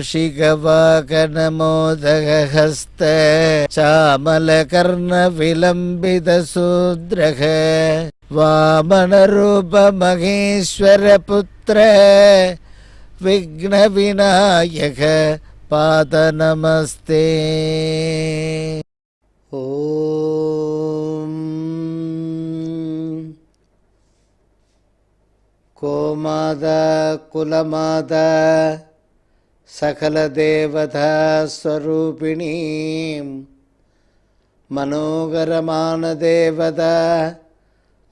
ॐ मोषिकवाकनमोदगहस्त चामलकर्णविलम्बितशूद्रः वामनरूपमहेश्वरपुत्र विघ्नविनायक पादनमस्ते ॐ கோமாதா குலமாதா சகலதேவதா ஸ்வரூபிணீம் மனோகரமான தேவதா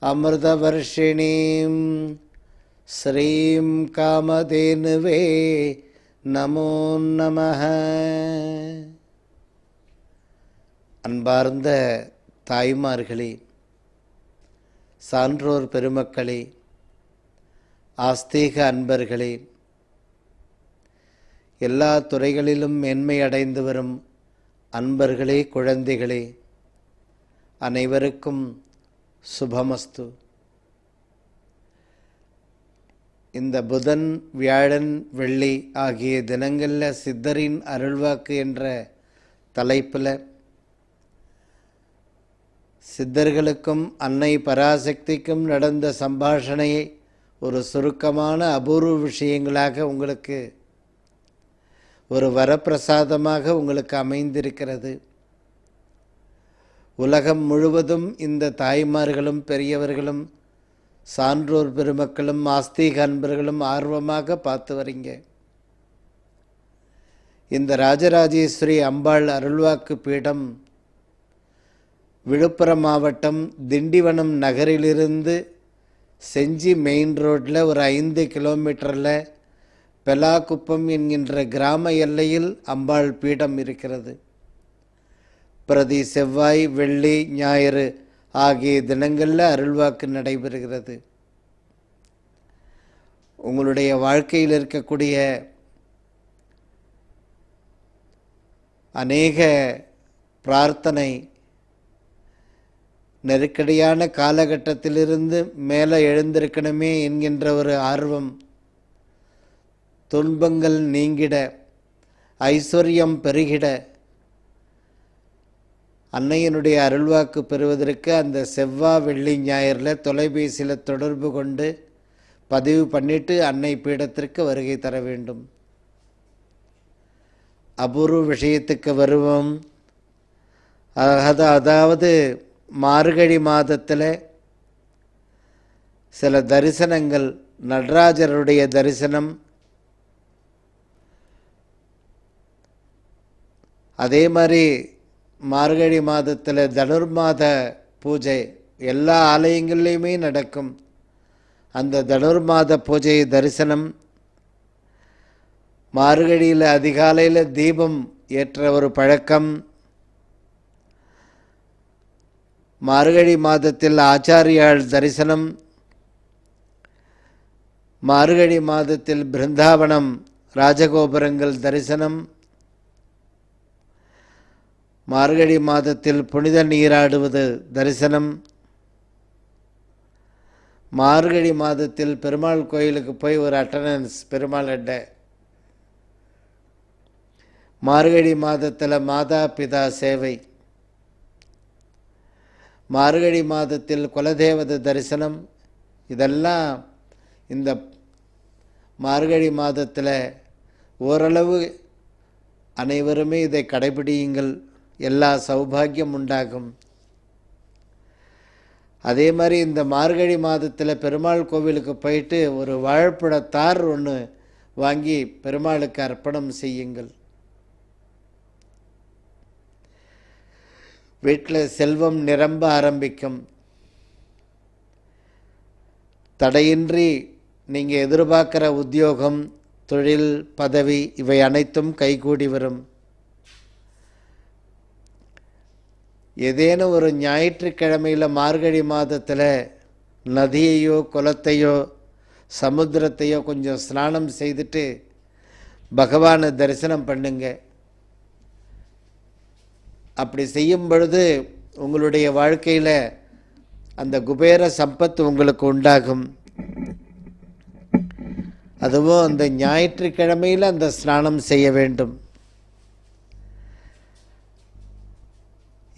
அமிர்தவர்ஷிணீம் ஸ்ரீம் காமதேனுவே நமோ நமः அன்பார்ந்த தாய்மார்களே சான்றோர் பெருமக்களே ஆஸ்தீக அன்பர்களே எல்லா துறைகளிலும் மேன்மை அடைந்து வரும் அன்பர்களே குழந்தைகளே அனைவருக்கும் சுபமஸ்து. இந்த புதன் வியாழன் வெள்ளி ஆகிய தினங்களில் சித்தரின் அருள்வாக்கு என்ற தலைப்பில் சித்தர்களுக்கும் அன்னை பராசக்திக்கும் நடந்த சம்பாஷணையை ஒரு சுருக்கமான அபூர்வ விஷயங்களாக உங்களுக்கு ஒரு வரப்பிரசாதமாக உங்களுக்கு அமைந்திருக்கிறது. உலகம் முழுவதும் இந்த தாய்மார்களும் பெரியவர்களும் சான்றோர் பெருமக்களும் ஆஸ்தீக அன்பர்களும் ஆர்வமாக பார்த்து வரீங்க. இந்த ராஜராஜேஸ்வரி அம்பாள் அருள்வாக்கு பீடம் விழுப்புரம் மாவட்டம் திண்டிவனம் நகரிலிருந்து செஞ்சி மெயின் ரோட்டில் ஒரு ஐந்து கிலோமீட்டரில் பெலாக்குப்பம் என்கின்ற கிராம எல்லையில் அம்பாள் பீடம் இருக்கிறது. பிரதி செவ்வாய் வெள்ளி ஞாயிறு ஆகிய தினங்களில் அருள்வாக்கு நடைபெறுகிறது. உங்களுடைய வாழ்க்கையில் இருக்கக்கூடிய அநேக பிரார்த்தனை நெருக்கடியான காலகட்டத்திலிருந்து மேலே எழுந்திருக்கணுமே என்கின்ற ஒரு ஆர்வம் துன்பங்கள் நீங்கிட ஐஸ்வர்யம் பெருகிட அன்னையினுடைய அருள்வாக்கு பெறுவதற்கு அந்த செவ்வா வெள்ளி ஞாயிறில் தொலைபேசியில் தொடர்பு கொண்டு பதிவு பண்ணிட்டு அன்னை பீடத்திற்கு வருகை தர வேண்டும். அபூர்வ விஷயத்துக்கு வருவோம். அது அதாவது மார்கழி மாதத்தில் சில தரிசனங்கள் நடராஜருடைய தரிசனம் அதே மாதிரி மார்கழி மாதத்தில் தனுர்மாத பூஜை எல்லா ஆலயங்கள்லேயுமே நடக்கும். அந்த தனுர்மாத பூஜை தரிசனம் மார்கழியில் அதிகாலையில் தீபம் ஏற்ற ஒரு பழக்கம் மார்கழி மாதத்தில் ஆச்சாரியாள் தரிசனம் மார்கழி மாதத்தில் பிருந்தாவனம் ராஜகோபுரங்கள் தரிசனம் மார்கழி மாதத்தில் புனித நீராடுவது தரிசனம். மார்கழி மாதத்தில் பெருமாள் கோயிலுக்கு போய் ஒரு அட்டண்டன்ஸ் பெருமாள் அட்டை. மார்கழி மாதத்தில் மாதா பிதா சேவை. மார்கழி மாதத்தில் குலதேவத தரிசனம். இதெல்லாம் இந்த மார்கழி மாதத்தில் ஓரளவு அனைவருமே இதை கடைபிடியுங்கள். எல்லா சௌபாகியம் உண்டாகும். அதே மாதிரி இந்த மார்கழி மாதத்தில் பெருமாள் கோவிலுக்கு போயிட்டு ஒரு வாழைப்பழத்தார் ஒன்று வாங்கி பெருமாளுக்கு அர்ப்பணம் செய்யுங்கள். வீட்டில் செல்வம் நிரம்ப ஆரம்பிக்கும். தடையின்றி நீங்கள் எதிர்பார்க்குற உத்தியோகம் தொழில் பதவி இவை அனைத்தும் கைகூடி வரும். ஏதேனும் ஒரு ஞாயிற்றுக்கிழமையில் மார்கழி மாதத்தில் நதியையோ குளத்தையோ சமுத்திரத்தையோ கொஞ்சம் ஸ்நானம் செய்துட்டு பகவானை தரிசனம் பண்ணுங்க. அப்படி செய்யும் பொழுது உங்களுடைய வாழ்க்கையில் அந்த குபேர சம்பத்து உங்களுக்கு உண்டாகும். அதுவும் அந்த ஞாயிற்றுக்கிழமையில் அந்த ஸ்நானம் செய்ய வேண்டும்.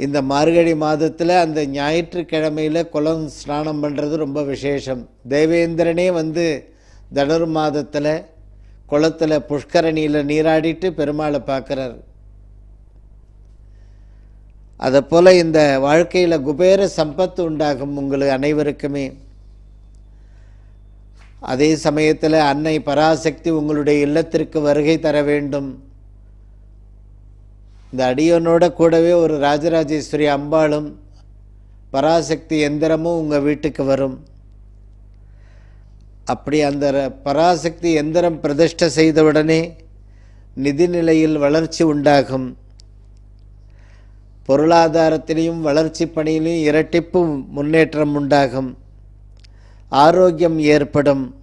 இந்த மார்கழி மாதத்தில் அந்த ஞாயிற்றுக்கிழமையில் குளம் ஸ்நானம் பண்ணுறது ரொம்ப விசேஷம். தேவேந்திரனே வந்து தனுர் மாதத்தில் குளத்தில் புஷ்கரணியில் நீராடிட்டு பெருமாளை பார்க்குறார் அதை போல் இந்த வாழ்க்கையில் குபேர சம்பத்து உண்டாகும் உங்களுக்கு அனைவருக்குமே. அதே சமயத்தில் அன்னை பராசக்தி உங்களுடைய இல்லத்திற்கு வருகை தர வேண்டும். இந்த அடியனோட கூடவே ஒரு ராஜராஜேஸ்வரி அம்பாளும் பராசக்தி எந்திரமும் உங்கள் வீட்டுக்கு வரும். அப்படி அந்த பராசக்தி எந்திரம் பிரதிஷ்டை செய்தவுடனே நிதிநிலையில் வளர்ச்சி உண்டாகும். பொருளாதாரத்திலையும் வளர்ச்சி பணியிலையும் இரட்டிப்பு முன்னேற்றம் உண்டாகும். ஆரோக்கியம் ஏற்படும்.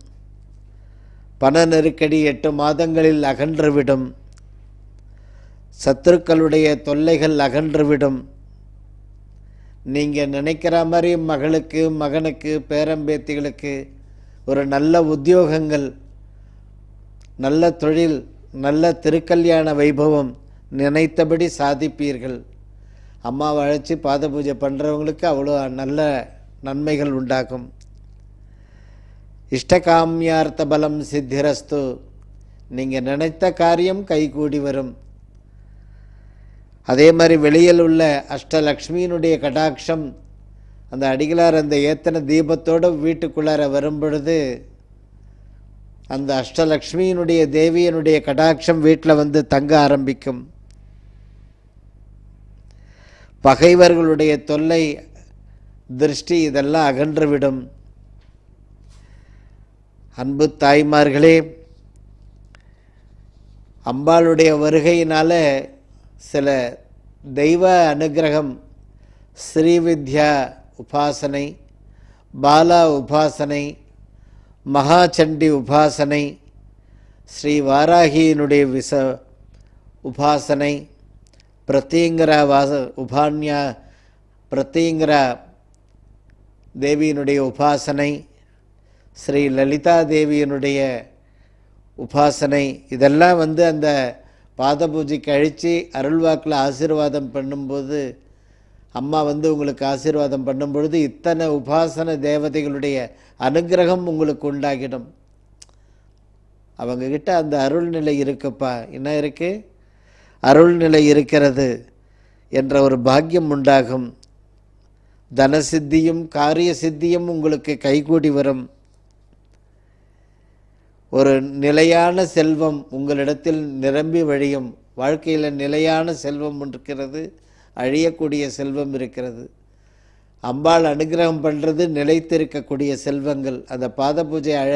பண நெருக்கடி எட்டு மாதங்களில் அகன்றுவிடும் சத்துருக்களுடைய தொல்லைகள் அகன்றுவிடும். நீங்கள் நினைக்கிற மாதிரி மகளுக்கு மகனுக்கு பேரம்பேத்திகளுக்கு ஒரு நல்ல உத்தியோகங்கள் நல்ல தொழில் நல்ல திருக்கல்யாண வைபவம் நினைத்தபடி சாதிப்பீர்கள். அம்மாவை அழைச்சி பாத பூஜை பண்ணுறவங்களுக்கு அவ்வளோ நல்ல நன்மைகள் உண்டாகும். இஷ்டகாமியார்த்த பலம் சித்திரஸ்து. நீங்கள் நினைத்த காரியம் கைகூடி வரும். அதே மாதிரி வெளியில் உள்ள அஷ்டலக்ஷ்மியினுடைய கடாட்சம் அந்த அடிகளார் அந்த ஏத்தனை தீபத்தோடு வீட்டுக்குள்ளார வரும்பொழுது அந்த அஷ்டலக்ஷ்மியினுடைய தேவியனுடைய கடாட்சம் வீட்டில் வந்து தங்க ஆரம்பிக்கும். பகைவர்களுடைய தொல்லை திருஷ்டி இதெல்லாம் அகன்றுவிடும். அன்பு தாய்மார்களே அம்பாளுடைய வருகையினால சில தெய்வ அனுகிரகம் ஸ்ரீவித்யா உபாசனை பாலா உபாசனை மகாச்சண்டி உபாசனை ஸ்ரீ வாராகியினுடைய விச உபாசனை பிரத்யங்கர வாச உபான்யா பிரத்யங்கர தேவியினுடைய உபாசனை ஸ்ரீ லலிதா தேவியினுடைய உபாசனை இதெல்லாம் வந்து அந்த பாத பூஜை கழித்து அருள்வாக்கில் ஆசீர்வாதம் பண்ணும்போது அம்மா வந்து உங்களுக்கு ஆசீர்வாதம் பண்ணும் பொழுது இத்தனை உபாசன தேவதைகளுடைய அனுக்கிரகம் உங்களுக்கு உண்டாகிடும். அவங்கக்கிட்ட அந்த அருள்நிலை இருக்குப்பா. என்ன இருக்குது அருள்நிலை இருக்கிறது என்ற ஒரு பாக்கியம் உண்டாகும். தன சித்தியும் காரிய சித்தியும் உங்களுக்கு கைகூடி வரும். ஒரு நிலையான செல்வம் உங்களிடத்தில் நிரம்பி வழியும் வாழ்க்கையில் நிலையான செல்வம் இருக்கிறது அழியக்கூடிய செல்வம் இருக்கிறது. அம்பாள் அனுகிரகம் பண்ணுறது நிலைத்திருக்கக்கூடிய செல்வங்கள். அந்த பாத பூஜை அழ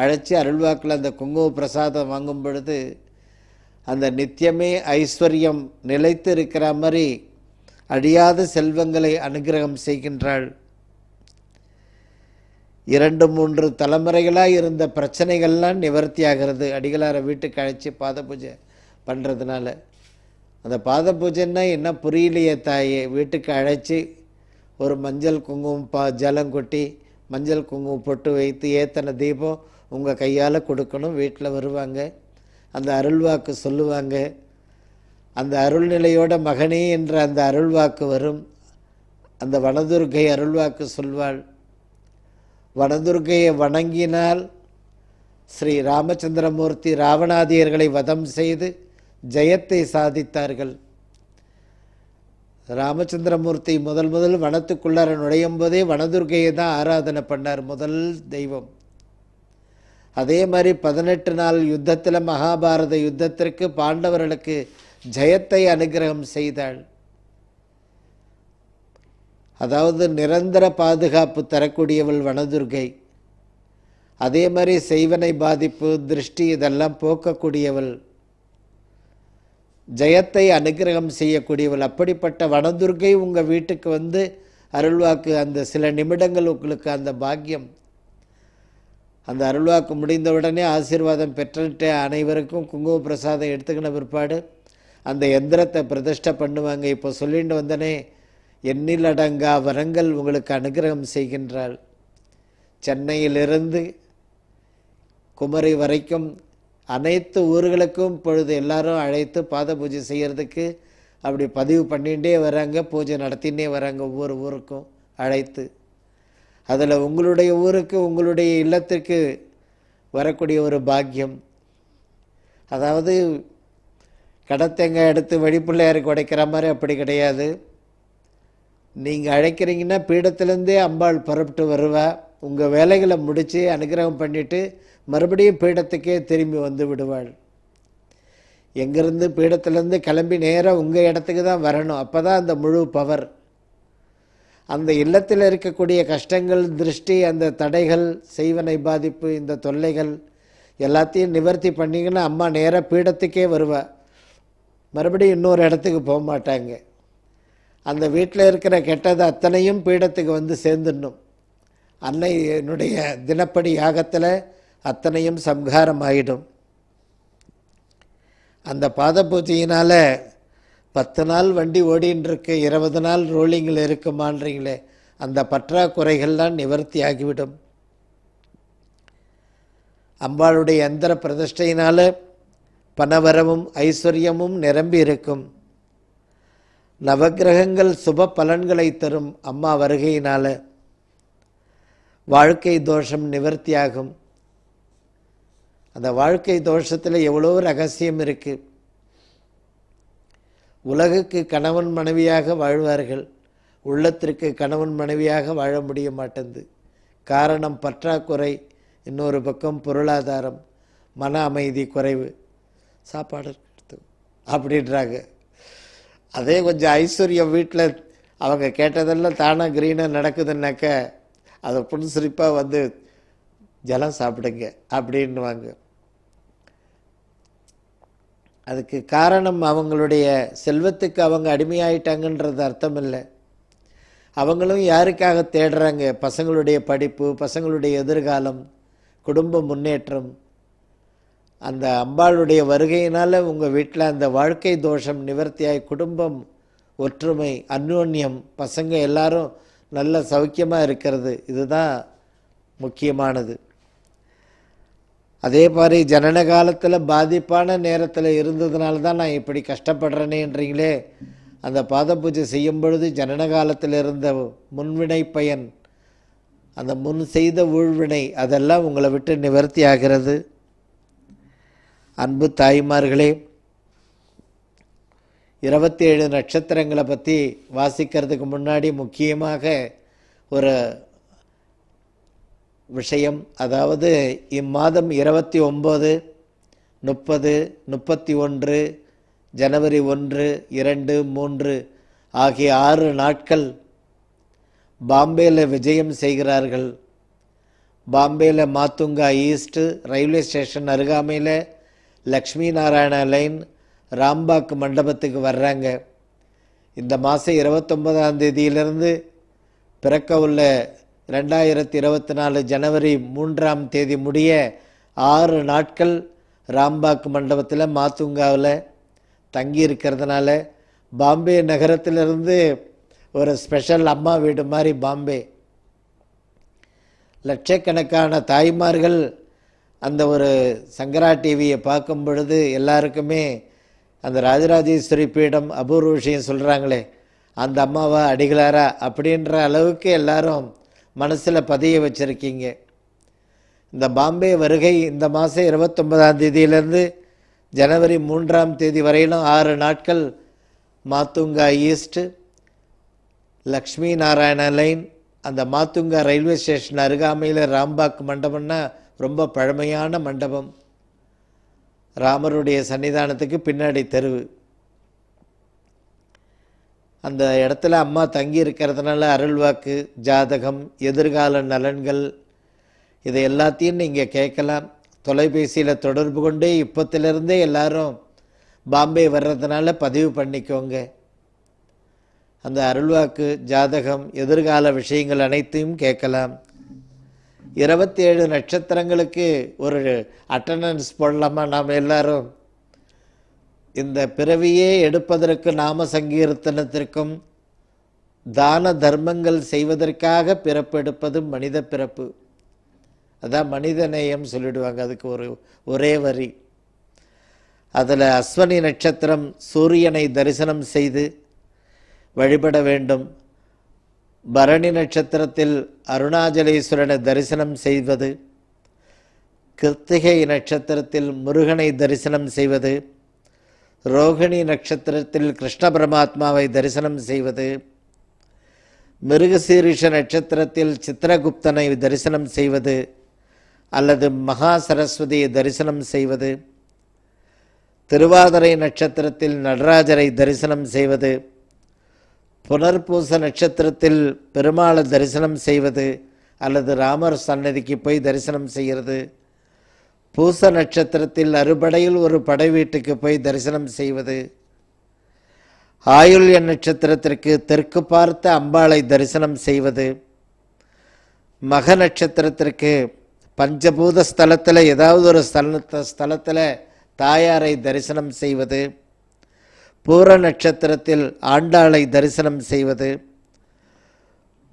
அழைச்சி அருள்வாக்கில் அந்த குங்கும பிரசாதம் வாங்கும் பொழுது அந்த நித்தியமே ஐஸ்வர்யம் நிலைத்து இருக்கிற மாதிரி அழியாத செல்வங்களை அனுகிரகம் செய்கின்றாள். இரண்டு மூன்று தலைமுறைகளாக இருந்த பிரச்சனைகள்லாம் நிவர்த்தி ஆகிறது அடிகளாரை வீட்டுக்கு அழைச்சி பாத பூஜை பண்ணுறதுனால அந்த பாத பூஜைன்னா என்ன? புரியலையே தாயே. வீட்டுக்கு அழைச்சி ஒரு மஞ்சள் குங்குமம் பா ஜலம் கொட்டி மஞ்சள் குங்குமம் பொட்டு வைத்து ஏத்தன தீபம் உங்கள் கையால் கொடுக்கணும். வீட்டில் வருவாங்க. அந்த அருள்வாக்கு சொல்லுவாங்க. அந்த அருள்நிலையோட மகனே என்ற அந்த அருள்வாக்கு வரும். அந்த வனதுர்கை அருள்வாக்கு சொல்வாள். வனதுர்கையை வணங்கினால் ஸ்ரீ ராமச்சந்திரமூர்த்தி ராவணாதியர்களை வதம் செய்து ஜெயத்தை சாதித்தார்கள். ராமச்சந்திரமூர்த்தி முதல் முதல் வனத்துக்குள்ளார நுழையும் போதே வனதுர்கையை தான் ஆராதனை பண்ணார் முதல் தெய்வம். அதே மாதிரி பதினெட்டு நாள் யுத்தத்தில் மகாபாரத யுத்தத்திற்கு பாண்டவர்களுக்கு ஜெயத்தை அனுகிரகம் செய்தாள். அதாவது நிரந்தர பாதுகாப்பு தரக்கூடியவள் வனதுர்கை. அதே மாதிரி செய்வனை பாதிப்பு திருஷ்டி இதெல்லாம் போக்கக்கூடியவள். ஜெயத்தை அனுகிரகம் செய்யக்கூடியவள். அப்படிப்பட்ட வனதுர்கை உங்கள் வீட்டுக்கு வந்து அருள்வாக்கு அந்த சில நிமிடங்கள் உங்களுக்கு அந்த பாக்கியம். அந்த அருள்வாக்கு முடிந்தவுடனே ஆசீர்வாதம் பெற்றுட்டு அனைவருக்கும் குங்கும பிரசாதம் எடுத்துக்கின பிற்பாடு அந்த எந்திரத்தை பிரதிஷ்டை பண்ணுவாங்க. இப்போ சொல்லிட்டு வந்தனே எண்ணில் அடங்கா வரங்கள் உங்களுக்கு அனுகிரகம் செய்கின்றாள். சென்னையிலிருந்து குமரி வரைக்கும் அனைத்து ஊர்களுக்கும் இப்பொழுது எல்லாரும் அழைத்து பாத பூஜை செய்கிறதுக்கு அப்படி பதிவு பண்ணிகிட்டே வராங்க பூஜை நடத்தினே வராங்க ஒவ்வொரு ஊருக்கும் அழைத்து. அதில் உங்களுடைய ஊருக்கு உங்களுடைய இல்லத்திற்கு வரக்கூடிய ஒரு பாக்கியம். அதாவது கடத்தேங்காய் எடுத்து வெடிப்பிள்ளையாருக்கு உடைக்கிற மாதிரி அப்படி கிடையாது. நீங்கள் அழைக்கிறீங்கன்னா பீடத்துலேருந்தே அம்பாள் புறப்பட்டு வருவா. உங்கள் வேலைகளை முடித்து அனுகிரகம் பண்ணிவிட்டு மறுபடியும் பீடத்துக்கே திரும்பி வந்து விடுவாள். எங்கேருந்து பீடத்துலேருந்து கிளம்பி நேராக உங்கள் இடத்துக்கு தான் வரணும். அப்போ தான் அந்த முழு பவர் அந்த இல்லத்தில் இருக்கக்கூடிய கஷ்டங்கள் திருஷ்டி அந்த தடைகள் செய்வனை பாதிப்பு இந்த தொல்லைகள் எல்லாத்தையும் நிவர்த்தி பண்ணிங்கன்னா அம்மா நேராக பீடத்துக்கே வருவா. மறுபடியும் இன்னொரு இடத்துக்கு போக மாட்டாங்க. அந்த வீட்டில் இருக்கிற கெட்டது அத்தனையும் பீடத்துக்கு வந்து சேர்ந்துடணும். அன்னையினுடைய தினப்படி யாகத்தில் அத்தனையும் சம்ஹாரம் ஆகிடும் அந்த பாத பூஜையினால் பத்து நாள் வண்டி ஓடின்னு இருக்கு இருபது நாள் ரோலிங்கில் இருக்குமான்றீங்களே அந்த பற்றாக்குறைகள்லாம் நிவர்த்தி ஆகிவிடும். அம்பாளுடைய எந்திர பிரதிஷ்டையினால் பணவரமும் ஐஸ்வர்யமும் நிரம்பி இருக்கும் நவக்கிரகங்கள் சுப பலன்களை தரும் அம்மா வருகையினால் வாழ்க்கை தோஷம் நிவர்த்தியாகும். அந்த வாழ்க்கை தோஷத்தில் எவ்வளோ ரகசியம் இருக்குது உலகுக்கு கணவன் மனைவியாக வாழ்வார்கள். உள்ளத்திற்கு கணவன் மனைவியாக வாழ முடிய மாட்டேங்குது காரணம் பற்றாக்குறை இன்னொரு பக்கம் பொருளாதாரம் மன அமைதி குறைவு. சாப்பாடு எடுத்து அப்படின்றாங்க. அதே கொஞ்சம் ஐஸ்வர்யம் வீட்டில் அவங்க கேட்டதெல்லாம் தானாக க்ரீனாக நடக்குதுன்னாக்க அதை புன்சிரிப்பாக வந்து ஜலம் சாப்பிடுங்க அப்படின்னுவாங்க. அதுக்கு காரணம் அவங்களுடைய செல்வத்துக்கு அவங்க அடிமையாயிட்டாங்கன்றது அர்த்தம் இல்லை அவங்களும் யாருக்காக தேடுறாங்க? பசங்களுடைய படிப்பு பசங்களுடைய எதிர்காலம் குடும்ப முன்னேற்றம் அந்த அம்பாளுடைய வருகையினால் உங்கள் வீட்டில் அந்த வாழ்க்கை தோஷம் நிவர்த்தியாய் குடும்பம் ஒற்றுமை அந்யோன்யம் பசங்க எல்லாரும் நல்ல சௌக்கியமாக இருக்கிறது. இதுதான் முக்கியமானது. அதே மாதிரி ஜனன காலத்தில் பாதிப்பான நேரத்தில் இருந்ததுனால தான் நான் இப்படி கஷ்டப்படுறேனேன்றீங்களே அந்த பாத பூஜை செய்யும் பொழுது ஜனன காலத்தில் இருந்த முன்வினை பயன் அந்த முன் செய்த ஊழ்வினை அதெல்லாம் உங்களை விட்டு நிவர்த்தி ஆகிறது. அன்பு தாய்மார்களே இருபத்தி ஏழு நட்சத்திரங்களை பற்றி வாசிக்கிறதுக்கு முன்னாடி முக்கியமாக ஒரு விஷயம். அதாவது இம்மாதம் இருபத்தி ஒம்பது முப்பது முப்பத்தி ஒன்று ஜனவரி ஒன்று இரண்டு மூன்று ஆகிய ஆறு நாட்கள் பாம்பேயில் விஜயம் செய்கிறார்கள். பாம்பேயில் மாத்துங்கா ஈஸ்ட்டு ரயில்வே ஸ்டேஷன் அருகாமையில் லக்ஷ்மி நாராயண லைன் ராம்பாக் மண்டபத்துக்கு வர்றாங்க. இந்த மாதம் இருபத்தொன்பதாம் தேதியிலிருந்து பிறக்க உள்ள ரெண்டாயிரத்தி இருபத்தி நாலு ஜனவரி மூன்றாம் தேதி முடிய ஆறு நாட்கள் ராம்பாக் மண்டபத்தில் மாத்துங்காவில் தங்கி இருக்கிறதுனால பாம்பே நகரத்திலிருந்து ஒரு ஸ்பெஷல் அம்மா வீடு மாதிரி பாம்பே. லட்சக்கணக்கான தாய்மார்கள் அந்த ஒரு சங்கரா டிவியை பார்க்கும் பொழுது எல்லாருக்குமே அந்த ராஜராஜேஸ்வரி பீடம் அபூர்வ விஷயம் சொல்கிறாங்களே அந்த அம்மாவா அடிகளாரா அப்படின்ற அளவுக்கு எல்லாரும் மனசில் பதிய வச்சுருக்கீங்க. இந்த பாம்பே வருகை இந்த மாதம் இருபத்தொன்பதாம் தேதியிலேருந்து ஜனவரி மூன்றாம் தேதி வரையிலும் ஆறு நாட்கள் மாத்துங்கா ஈஸ்ட்டு லக்ஷ்மி நாராயண லைன் அந்த மாத்துங்கா ரயில்வே ஸ்டேஷன் அருகாமையில் ராம்பாக் மண்டபம்னா ரொம்ப பழமையான மண்டபம். ராமருடைய சன்னிதானத்துக்கு பின்னாடி தெருவு. அந்த இடத்துல அம்மா தங்கி இருக்கிறதுனால அருள்வாக்கு ஜாதகம் எதிர்கால நலன்கள் இதை எல்லாத்தையும் நீங்கள் கேட்கலாம். தொலைபேசியில் தொடர்பு கொண்டு இப்போத்திலிருந்தே எல்லாரும் பாம்பே வர்றதுனால பதிவு பண்ணிக்கோங்க. அந்த அருள்வாக்கு ஜாதகம் எதிர்கால விஷயங்கள் அனைத்தையும் கேட்கலாம். இருபத்தி ஏழு நட்சத்திரங்களுக்கு ஒரு அட்டண்டன்ஸ் போடலாமா? நாம் எல்லாரும் இந்த பிறவியே எடுப்பதற்கு நாம சங்கீர்த்தனத்திற்கும் தான தர்மங்கள் செய்வதற்காக பிறப்பு எடுப்பது மனித பிறப்பு. அதான் மனிதநேயம் சொல்லிடுவாங்க. அதுக்கு ஒரு ஒரே வரி. அதில் அஸ்வனி நட்சத்திரம் சூரியனை தரிசனம் செய்து வழிபட வேண்டும். பரணி நட்சத்திரத்தில் அருணாச்சலேஸ்வரனை தரிசனம் செய்வது கிருத்திகை நட்சத்திரத்தில் முருகனை தரிசனம் செய்வது ரோகிணி நட்சத்திரத்தில் கிருஷ்ண பரமாத்மாவை தரிசனம் செய்வது மிருகசீரிஷ நட்சத்திரத்தில் சித்திரகுப்தனை தரிசனம் செய்வது அல்லது மகா சரஸ்வதியை தரிசனம் செய்வது திருவாதிரை நட்சத்திரத்தில் நடராஜரை தரிசனம் செய்வது புனர்பூச நட்சத்திரத்தில் பெருமாளை தரிசனம் செய்வது அல்லது ராமர் சன்னதிக்கு போய் தரிசனம் செய்கிறது. பூச நட்சத்திரத்தில் அறுபடையில் ஒரு படை வீட்டுக்கு போய் தரிசனம் செய்வது. ஆயுள்ய நட்சத்திரத்திற்கு தெற்கு பார்த்த அம்பாளை தரிசனம் செய்வது. மக நட்சத்திரத்திற்கு பஞ்சபூத ஸ்தலத்தில் ஏதாவது ஒரு ஸ்தலத்த ஸ்தலத்தில் தாயாரை தரிசனம் செய்வது. பூர நட்சத்திரத்தில் ஆண்டாளை தரிசனம் செய்வது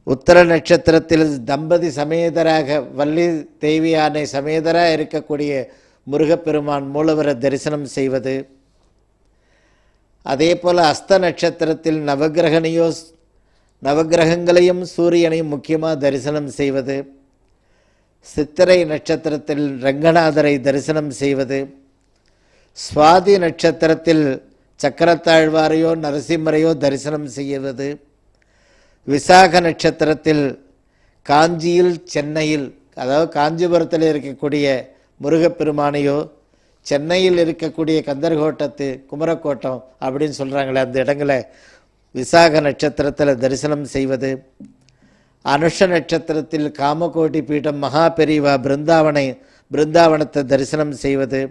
உத்தர நட்சத்திரத்தில் தம்பதி சமேதராக வள்ளி தேவியானை சமேதராக இருக்கக்கூடிய முருகப்பெருமான் மூலவரை தரிசனம் செய்வது. அதே போல் அஸ்த நட்சத்திரத்தில் நவகிரகனையோ நவகிரகங்களையும் சூரியனையும் முக்கியமாக தரிசனம் செய்வது. சித்திரை நட்சத்திரத்தில் ரங்கநாதரை தரிசனம் செய்வது. சுவாதி நட்சத்திரத்தில் சக்கரத்தாழ்வாரையோ நரசிம்மரையோ தரிசனம் செய்வது. விசாக நட்சத்திரத்தில் காஞ்சியில் சென்னையில் அதாவது காஞ்சிபுரத்தில் இருக்கக்கூடிய முருகப்பெருமானையோ சென்னையில் இருக்கக்கூடிய கந்தர்கோட்டத்து குமரக்கோட்டம் அப்படின்னு சொல்கிறாங்களே அந்த இடங்களை விசாக நட்சத்திரத்தில் தரிசனம் செய்வது. அனுஷ நட்சத்திரத்தில் காமகோட்டி பீடம் மகா பெரிவா பிருந்தாவனை பிருந்தாவனத்தை தரிசனம் செய்வது.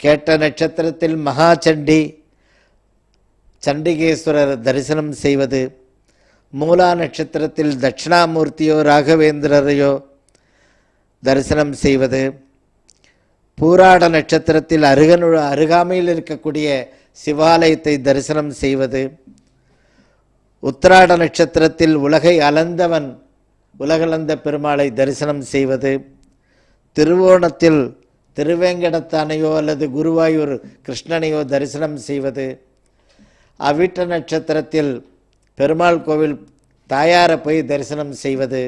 கேட்ட நட்சத்திரத்தில் மகாச்சண்டி சண்டிகேஸ்வரர் தரிசனம் செய்வது மூலா நட்சத்திரத்தில் தட்சிணாமூர்த்தியோ ராகவேந்திரரையோ தரிசனம் செய்வது பூராட நட்சத்திரத்தில் அருகனு அருகாமையில் இருக்கக்கூடிய சிவாலயத்தை தரிசனம் செய்வது உத்திராட நட்சத்திரத்தில் உலகை அலந்தவன் உலகளந்த பெருமாளை தரிசனம் செய்வது திருவோணத்தில் திருவேங்கடத்தானையோ அல்லது குருவாயூர் கிருஷ்ணனையோ தரிசனம் செய்வது. அவிட்ட நட்சத்திரத்தில் பெருமாள் கோவில் தாயாரை போய் தரிசனம் செய்வது.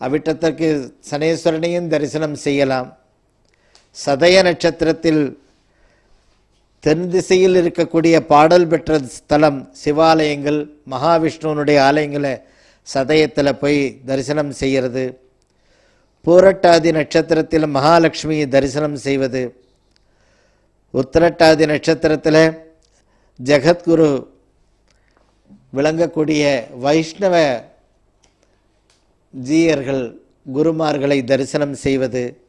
அவிட்டத்திற்கு சனேஸ்வரனையும் தரிசனம் செய்யலாம். சதய நட்சத்திரத்தில் தென் திசையில் இருக்கக்கூடிய பாடல் பெற்ற ஸ்தலம் சிவாலயங்கள் மகாவிஷ்ணுவனுடைய ஆலயங்களை சதயத்தில் போய் தரிசனம் செய்கிறது. பூரட்டாதி நட்சத்திரத்தில் மகாலட்சுமியை தரிசனம் செய்வது. உத்திரட்டாதி நட்சத்திரத்தில் ஜெகத்குரு விளங்கக்கூடிய வைஷ்ணவ ஜீயர்கள் குருமார்களை தரிசனம் செய்வது.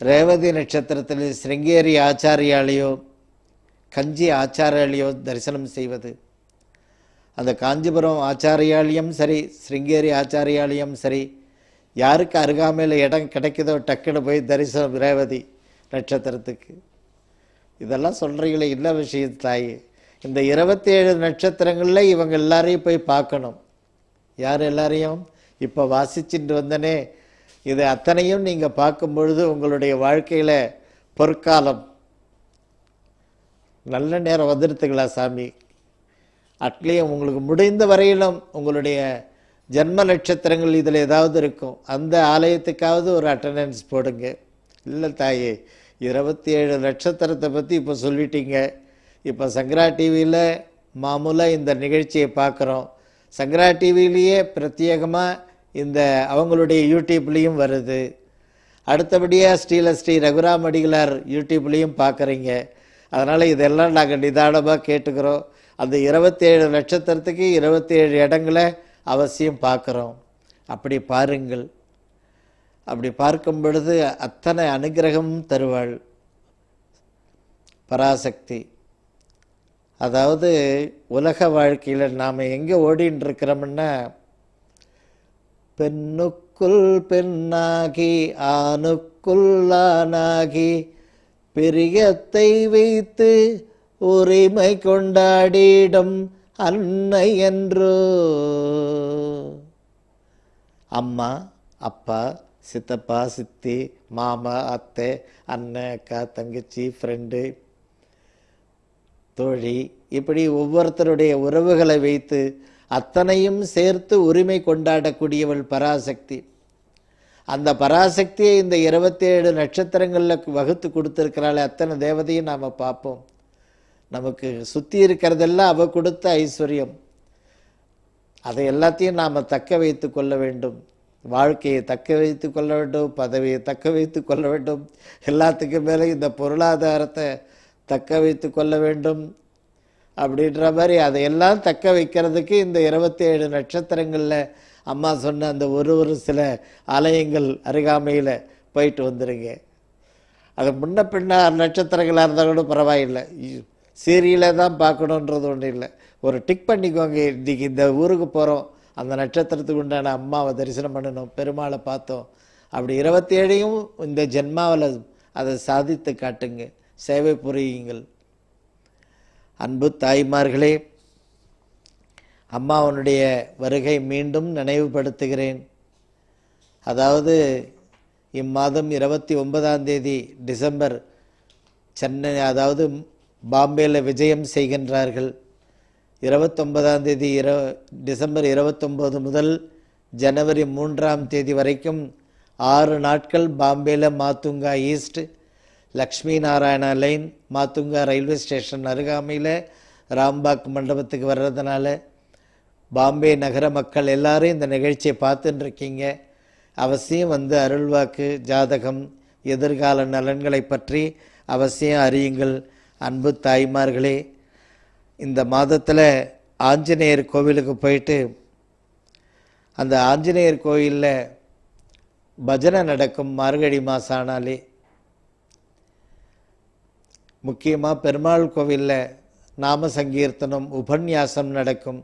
ரேவதி நட்சத்திரத்தில் சிருங்கேரி ஆச்சாரியாலேயோ கஞ்சி ஆச்சாரியாலேயோ தரிசனம் செய்வது. அந்த காஞ்சிபுரம் ஆச்சாரியாலயம் சரி சிருங்கேரி ஆச்சாரியாலயம் சரி யாருக்கு அருகாமையில் இடம் கிடைக்குதோ டக்குன்னு போய் தரிசனம் ரேவதி நட்சத்திரத்துக்கு. இதெல்லாம் சொல்கிறீங்களே இல்லை விஷயம் தாய். இந்த இருபத்தி ஏழு நட்சத்திரங்களில் இவங்க எல்லாரையும் போய் பார்க்கணும். யார் எல்லாரையும்? இப்போ வாசிச்சுட்டு வந்தனே இது அத்தனையும் நீங்கள் பார்க்கும் பொழுது உங்களுடைய வாழ்க்கையில் பொற்காலம். நல்ல நேரம் வந்துடுத்துங்களா சாமி? அட்லேயும் உங்களுக்கு முடிந்த வரையிலும் உங்களுடைய ஜென்ம நட்சத்திரங்கள் இதில் ஏதாவது இருக்கும். அந்த ஆலயத்துக்காவது ஒரு அட்டண்டன்ஸ் போடுங்க. இல்லை தாயே இருபத்தி ஏழு நட்சத்திரத்தை பற்றி இப்போ சொல்லிட்டீங்க. இப்போ சங்கரா டிவியில் மாமூலாக இந்த நிகழ்ச்சியை பார்க்குறோம். சங்கரா டிவிலேயே பிரத்யேகமாக இந்த அவங்களுடைய யூடியூப்லேயும் வருது. அடுத்தபடியாக ஸ்ரீல ஸ்ரீ ரகுராம் அடிகளார் யூடியூப்லேயும் பார்க்குறீங்க. அதனால் இதெல்லாம் நாங்கள் நிதானமாக கேட்டுக்கிறோம். அந்த இருபத்தேழு நட்சத்திரத்துக்கு இருபத்தேழு இடங்களை அவசியம் பார்க்குறோம். அப்படி பாருங்கள். அப்படி பார்க்கும் பொழுது அத்தனை அனுகிரகமும் தருவாள். பராசக்தி. அதாவது உலக வாழ்க்கையில் நாம் எங்கே ஓடின்னு இருக்கிறோம்னா பெண்ணுக்குள் பெண்ணாகி ஆணுக்குள் ஆணாகி பிரியத்தை வைத்து உரிமை கொண்டாடிடும். அன்னை என்றோ. அம்மா அப்பா சித்தப்பா சித்தி மாமா அத்தை அண்ணன் அக்கா தங்கச்சி ஃப்ரெண்டு தோழி இப்படி ஒவ்வொருத்தருடைய உறவுகளை வைத்து அத்தனையும் சேர்த்து உரிமை கொண்டாடக்கூடியவள் பராசக்தி. அந்த பராசக்தியை இந்த இருபத்தேழு நட்சத்திரங்களில் வகுத்து கொடுத்துருக்கிறாள் அத்தனை தேவதையும் நாம் பார்ப்போம். நமக்கு சுற்றி இருக்கிறதெல்லாம் அவ கொடுத்த ஐஸ்வர்யம். அதை எல்லாத்தையும் நாம் தக்க வைத்து கொள்ள வேண்டும். வாழ்க்கையை தக்க வைத்து கொள்ள வேண்டும். பதவியை தக்க வைத்து கொள்ள வேண்டும். எல்லாத்துக்கும் மேலே இந்த பொருளாதாரத்தை தக்க வைத்து கொள்ள வேண்டும். அப்படின்ற மாதிரி அதையெல்லாம் தக்க வைக்கிறதுக்கு இந்த இருபத்தேழு நட்சத்திரங்களில் அம்மா சொன்ன அந்த ஒரு ஒரு சில ஆலயங்கள் அருகாமையில் போயிட்டு வந்துடுங்க அது முன்ன பின்ன நட்சத்திரங்களாக இருந்தால் கூட பரவாயில்லை. சீரியலை தான் பார்க்கணுன்றது ஒன்றும் இல்லை. ஒரு டிக் பண்ணிக்கோங்க. இன்றைக்கி இந்த ஊருக்கு போகிறோம் அந்த நட்சத்திரத்துக்கு உண்டான அம்மாவை தரிசனம் பண்ணணும். பெருமாளை பார்த்தோம். அப்படி இருபத்தேழையும் இந்த ஜென்மாவில் அதை சாதித்து காட்டுங்க. சேவை புரியுங்கள். அன்பு தாய்மார்களே அம்மாவனுடைய வருகை மீண்டும் நினைவுபடுத்துகிறேன். அதாவது இம்மாதம் இருபத்தி ஒன்பதாம் தேதி டிசம்பர் சென்னை அதாவது பாம்பேயில் விஜயம் செய்கின்றார்கள். இருபத்தொன்பதாம் தேதி இர டிசம்பர் இருபத்தொம்போது முதல் ஜனவரி மூன்றாம் தேதி வரைக்கும் ஆறு நாட்கள் பாம்பேயில் Matunga east Lakshmi Narayana lane Matunga railway station அருகாமையில் ராம்பாக் மண்டபத்துக்கு வர்றதுனால பாம்பே நகர மக்கள் எல்லாரும் இந்த நிகழ்ச்சியை பார்த்துட்டு இருக்கீங்க அவசியம் வந்து அருள்வாக்கு ஜாதகம் எதிர்கால நலன்களை பற்றி அவசியம் அறியுங்கள். அன்பு தாய்மார்களே இந்த மாதத்தில் ஆஞ்சநேயர் கோவிலுக்கு போயிட்டு அந்த ஆஞ்சநேயர் கோயிலில் பஜனை நடக்கும் மார்கழி மாதம் ஆனாலே முக்கியமாக பெருமாள் கோவிலில் நாம சங்கீர்த்தனம் உபன்யாசம் நடக்கும்.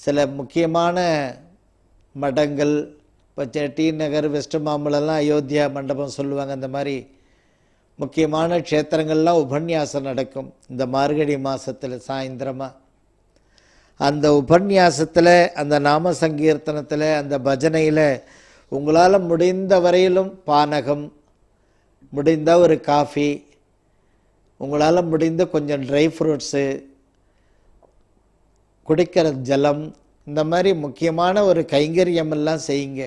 சில முக்கியமான மடங்கள் இப்போ டி நகர் வெஸ்ட் மாம்பலம்லாம் அயோத்தியா மண்டபம் சொல்லுவாங்க அந்த மாதிரி முக்கியமான க்ஷேத்திரங்கள்லாம் உபன்யாசம் நடக்கும். இந்த மார்கழி மாதத்தில் சாயந்தரமாக அந்த உபன்யாசத்தில் அந்த நாம சங்கீர்த்தனத்தில் அந்த பஜனையில் உங்களால் முடிந்த வரையிலும் பானகம் முடிந்தால் ஒரு காஃபி உங்களால் முடிந்த கொஞ்சம் ட்ரை ஃப்ரூட்ஸு குடிக்கிற ஜலம் இந்த மாதிரி முக்கியமான ஒரு கைங்கரியம் எல்லாம் செய்யுங்க.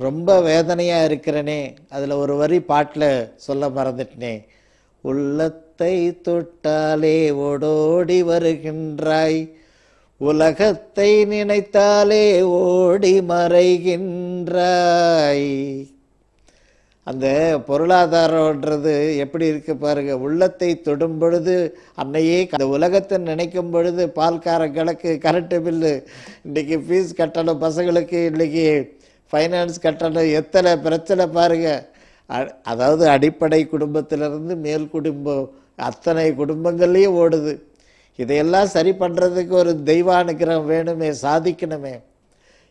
ரொம்ப வேதனையாக இருக்கிறனே அதில் ஒரு வரி பாட்டில் சொல்ல மறந்துட்டனே. உள்ளத்தை தொட்டாலே ஓடோடி வருகின்றாய் உலகத்தை நினைத்தாலே ஓடி மறைகின்றாய். அந்த பொருளாதாரன்றது எப்படி இருக்கு பாருங்க உள்ளத்தை தொடும் பொழுது அன்னையே அந்த உலகத்தை நினைக்கும் பொழுது பால்காரங்களுக்கு கரண்ட்டு பில்லு இன்றைக்கி ஃபீஸ் கட்டணும் பசங்களுக்கு இன்றைக்கி ஃபைனான்ஸ் கட்டணம் எத்தனை பிரச்சனை பாருங்கள் அ- அதாவது அடிப்படை குடும்பத்திலிருந்து மேல் குடும்பம் அத்தனை குடும்பங்கள்லேயும் ஓடுது. இதையெல்லாம் சரி பண்ணுறதுக்கு ஒரு தெய்வானுகிரகம் வேணுமே சாதிக்கணுமே.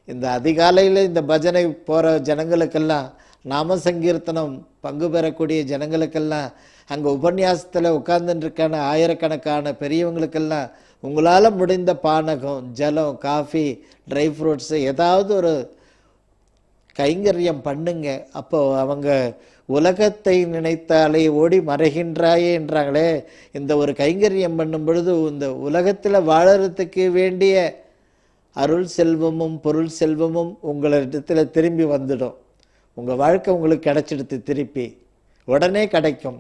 இந்த அதிகாலையில் இந்த பஜனை போகிற ஜனங்களுக்கெல்லாம் நாம சங்கீர்த்தனம் பங்கு பெறக்கூடிய ஜனங்களுக்கெல்லாம் அங்கே உபன்யாசத்தில் உட்கார்ந்துருக்கான ஆயிரக்கணக்கான பெரியவங்களுக்கெல்லாம் உங்களால் முடிந்த பானகம் ஜலம் காஃபி ட்ரை ஃப்ரூட்ஸு ஏதாவது ஒரு கைங்கரியம் பண்ணுங்க. அப்போ அவங்க உலகத்தை நினைத்தாலே ஓடி மறைகின்றாயே என்றாங்களே. இந்த ஒரு கைங்கரியம் பண்ணும் பொழுது இந்த உலகத்தில் வாழறதுக்கு வேண்டிய அருள் செல்வமும் பொருள் செல்வமும் உங்களிடத்தில் திரும்பி வந்துடும். உங்கள் வாழ்க்கை உங்களுக்கு கிடைச்சிடுது திருப்பி. உடனே கிடைக்கும்.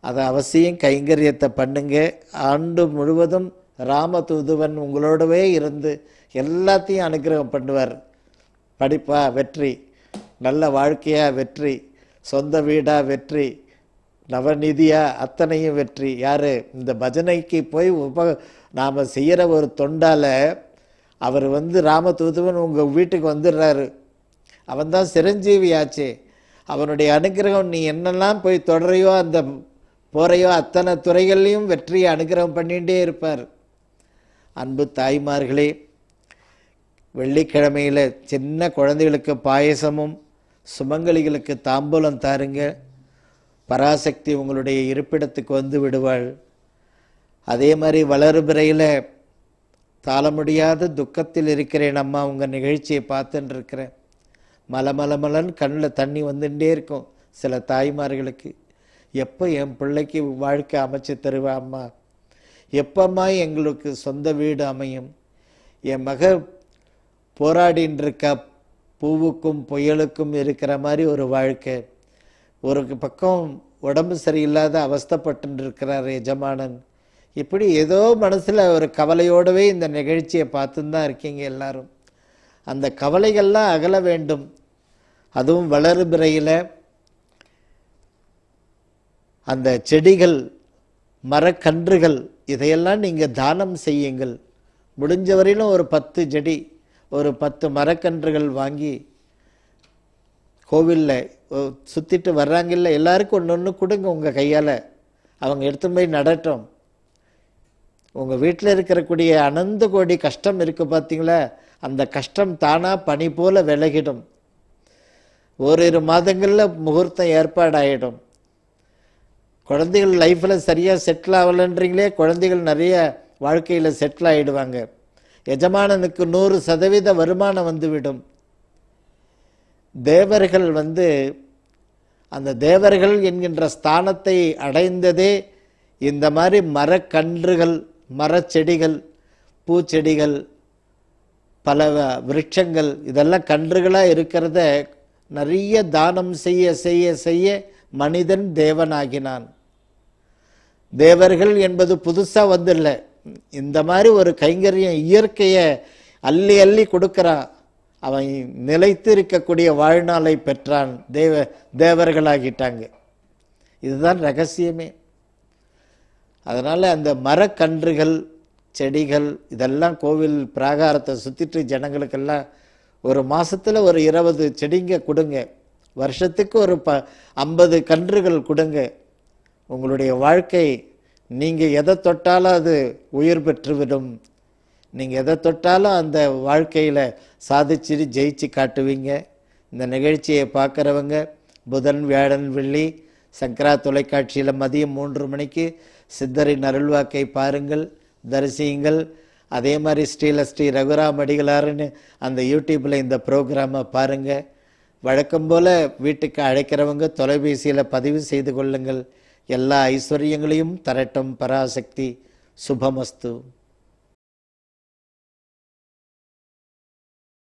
அதை அவசியம். கைங்கரியத்தை பண்ணுங்க. ஆண்டு முழுவதும் ராம தூதுவன் உங்களோடவே இருந்து எல்லாத்தையும் அனுக்கிரகம் பண்ணுவார். படிப்பா வெற்றி நல்ல வாழ்க்கையா வெற்றி சொந்த வீடா வெற்றி நவநிதியா அத்தனையும் வெற்றி. யாரு? இந்த பஜனைக்கு போய் உப நாம் செய்கிற ஒரு தொண்டால் அவர் வந்து ராமதூதுவன் உங்கள் வீட்டுக்கு வந்துடுறாரு. அவன் தான் அவனுடைய அனுக்கிரகம் நீ என்னெல்லாம் போய் தொடரையோ அந்த போறையோ அத்தனை துறைகள்லையும் வெற்றியை அனுகிரகம் பண்ணிகிட்டே இருப்பார். அன்பு தாய்மார்களே வெள்ளிக்கிழமையில் சின்ன குழந்தைகளுக்கு பாயசமும் சுமங்கலிகளுக்கு தாம்பூலம் தாருங்க. பராசக்தி உங்களுடைய இருப்பிடத்துக்கு வந்து விடுவாள். அதே மாதிரி வளர்பிறையில் தாள முடியாத துக்கத்தில் இருக்கிறேன் அம்மா உங்கள் நிகழ்ச்சியை பார்த்துட்டு இருக்கிறேன் மல மல கண்ணில் தண்ணி வந்துட்டே இருக்கும் சில தாய்மார்களுக்கு. எப்போ என் பிள்ளைக்கு வாழ்க்கை அமைச்சு தருவா அம்மா? எப்பம்மா எங்களுக்கு சொந்த வீடு அமையும்? என் மக போராடின்னு பூவுக்கும் புயலுக்கும் இருக்கிற மாதிரி ஒரு வாழ்க்கை. ஒரு பக்கம் உடம்பு சரியில்லாத அவஸ்தைப்பட்டு இருக்கிறார் எஜமானன். இப்படி ஏதோ மனசில் ஒரு கவலையோடவே இந்த நிகழ்ச்சியை பார்த்துன்னு தான் இருக்கீங்க எல்லாரும். அந்த கவலைகள்லாம் அகல வேண்டும். அதுவும் வளர்பிறையில் அந்த செடிகள் மரக்கன்றுகள் இதையெல்லாம் நீங்கள் தானம் செய்யுங்கள். முடிஞ்ச வரையிலும் ஒரு பத்து செடி ஒரு பத்து மரக்கன்றுகள் வாங்கி கோவிலில் சுற்றிட்டு வர்றாங்கல்ல எல்லாருக்கும் ஒன்று ஒன்று கொடுங்க உங்கள் கையால். அவங்க எடுத்துன்னு போய் நடட்டும். உங்கள் வீட்டில் இருக்கக்கூடிய அனந்த கோடி கஷ்டம் இருக்குது பார்த்தீங்களா அந்த கஷ்டம் தானாக பனி போல் விலகிடும். ஓரிரு மாதங்களில் முகூர்த்தம் ஏற்பாடாயிடும். குழந்தைகள் லைஃப்பில் சரியாக செட்டில் ஆகலைன்றீங்களே குழந்தைகள் நிறைய வாழ்க்கையில் செட்டில் ஆகிடுவாங்க எஜமானனுக்கு நூறு சதவீத வருமானம் வந்துவிடும். தேவர்கள் வந்து அந்த தேவர்கள் என்கின்ற ஸ்தானத்தை அடைந்ததே இந்த மாதிரி மரக்கன்றுகள் மரச்செடிகள் பூச்செடிகள் பல விருட்சங்கள் இதெல்லாம் கன்றுகளாக இருக்கிறத நிறைய தானம் செய்ய செய்ய செய்ய மனிதன் தேவனாகினான். தேவர்கள் என்பது புதுசாக வந்துல்ல. இந்த மாதிரி ஒரு கைங்கரியம் இயற்கையை அள்ளி அள்ளி கொடுக்குறான் அவன் நிலைத்து இருக்கக்கூடிய வாழ்நாளை பெற்றான். தேவ தேவர்களாகிட்டாங்க. இதுதான் ரகசியமே. அதனால் அந்த மரக்கன்றுகள் செடிகள் இதெல்லாம் கோவில் பிராகாரத்தை சுற்றிட்டு ஜனங்களுக்கெல்லாம் ஒரு மாதத்தில் ஒரு இருபது செடிங்க கொடுங்க. வருஷத்துக்கு ஒரு ப ஐம்பது கன்றுகள் கொடுங்க. உங்களுடைய வாழ்க்கை நீங்கள் எதை தொட்டாலும் அது உயிர் பெற்றுவிடும். நீங்கள் எதை தொட்டாலும் அந்த வாழ்க்கையில் சாதிச்சு ஜெயிச்சு காட்டுவீங்க. இந்த நிகழ்ச்சியை பார்க்குறவங்க புதன் வியாழன் வெள்ளி சங்கரா தொலைக்காட்சியில் மதியம் மூன்று மணிக்கு சித்தரின் அருள்வாக்கை பாருங்கள் தரிசியுங்கள். அதே மாதிரி ஸ்ரீல ஸ்ரீ ரகுராம் அடிகளாருன்னு அந்த யூடியூப்பில் இந்த ப்ரோக்ராமை பாருங்கள் வழக்கம் போல் வீட்டுக்கு அழைக்கிறவங்க தொலைபேசியில் பதிவு செய்து கொள்ளுங்கள். எல்லா ஐஸ்வர்யங்களையும் தரட்டும் பராசக்தி சுபமஸ்து